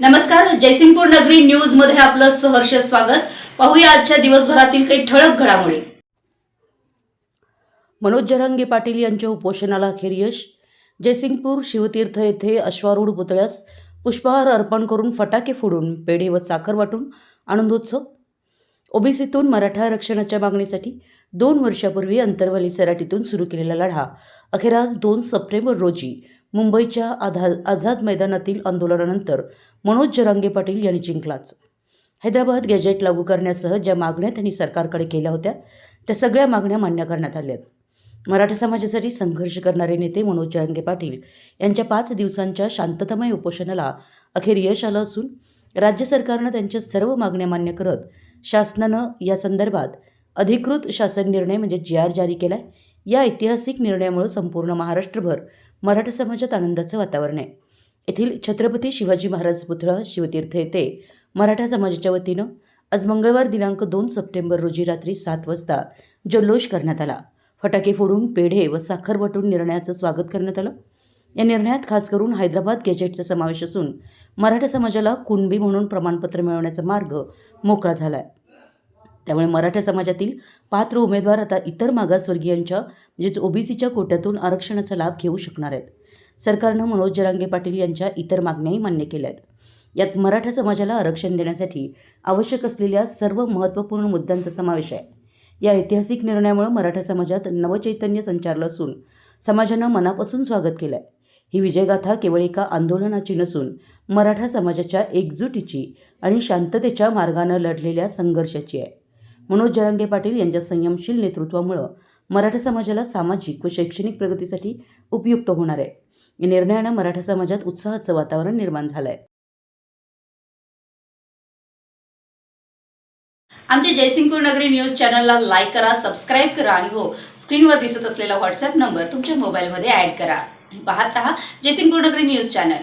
नमस्कार जयसिंगपूर नगरी न्यूजमध्ये आपलं सहर्ष स्वागत. पाहूया आजच्या दिवसभरातील काही ठळक घडामोडी. मनोज जरांगे पाटील यांच्या उपोषणाला अखेर यश. जयसिंगपूर शिवतीर्थ येथे अश्वारूढ पुतळ्यास पुष्पहार अर्पण करून फटाके फोडून पेढे व साखर वाटून आनंदोत्सव. ओबीसीतून मराठा आरक्षणाच्या मागणीसाठी दोन वर्षापूर्वी अंतरवाली सराटीतून सुरू केलेला लढा. अखेर आज दोन सप्टेंबर रोजी मुंबईच्या आधा आझाद मैदानातील आंदोलनानंतर मनोज जरांगे पाटील यांनी जिंकलाच. हैदराबाद गॅजेट लागू करण्यासह ज्या मागण्या त्यांनी सरकारकडे केल्या होत्या त्या सगळ्या मागण्या मान्य करण्यात आल्या मराठा समाजासाठी संघर्ष करणारे नेते मनोज जरांगे पाटील यांच्या पाच दिवसांच्या शांततामय उपोषणाला अखेर यश आलं असून राज्य सरकारनं त्यांच्या सर्व मागण्या मान्य करत शासनानं या संदर्भात अधिकृत शासन निर्णय म्हणजे जी आर जारी केलाय या ऐतिहासिक निर्णयामुळे संपूर्ण महाराष्ट्रभर मराठा समाजात आनंदाचं वातावरण आहे. येथील छत्रपती शिवाजी महाराज पुतळा शिवतीर्थ येथे मराठा समाजाच्या वतीनं आज मंगळवार दिनांक दोन सप्टेंबर रोजी रात्री सात वाजता जल्लोष करण्यात आला. फटाके फोडून पेढे व साखर वाटून निर्णयाचं स्वागत करण्यात आलं. या निर्णयात खास करून हैदराबाद गॅजेटचा समावेश असून मराठा समाजाला कुणबी म्हणून प्रमाणपत्र मिळवण्याचा मार्ग मोकळा झाला आहे त्यामुळे मराठा समाजातील पात्र उमेदवार आता इतर मागासवर्गीयांच्या म्हणजेच ओबीसीच्या कोट्यातून आरक्षणाचा लाभ घेऊ शकणार आहेत. सरकारनं मनोज जरांगे पाटील यांच्या इतर मागण्याही मान्य केल्या आहेत. यात मराठा समाजाला आरक्षण देण्यासाठी आवश्यक असलेल्या सर्व महत्त्वपूर्ण मुद्द्यांचा समावेश आहे. या ऐतिहासिक निर्णयामुळे मराठा समाजात नवचैतन्य संचारलं असून समाजानं मनापासून स्वागत केलं आहे ही विजयगाथा केवळ एका आंदोलनाची नसून मराठा समाजाच्या एकजुटीची आणि शांततेच्या मार्गानं लढलेल्या संघर्षाची आहे. मनोज जरांगे पाटील यांच्या संयमशील नेतृत्वामुळं मराठा समाजाला सामाजिक व शैक्षणिक प्रगतीसाठी उपयुक्त होणार आहे. या निर्णयानं मराठा समाजात उत्साहाचं वातावरण निर्माण झालं आहे आमच्या जयसिंगपूर नगरी न्यूज चॅनलला लाईक करा सबस्क्राईब करा आणि हो स्क्रीनवर दिसत असलेला व्हॉट्सअप नंबर तुमच्या मोबाईलमध्ये ऍड करा. पाहत रहा जयसिंगपूर नगरी न्यूज चॅनल.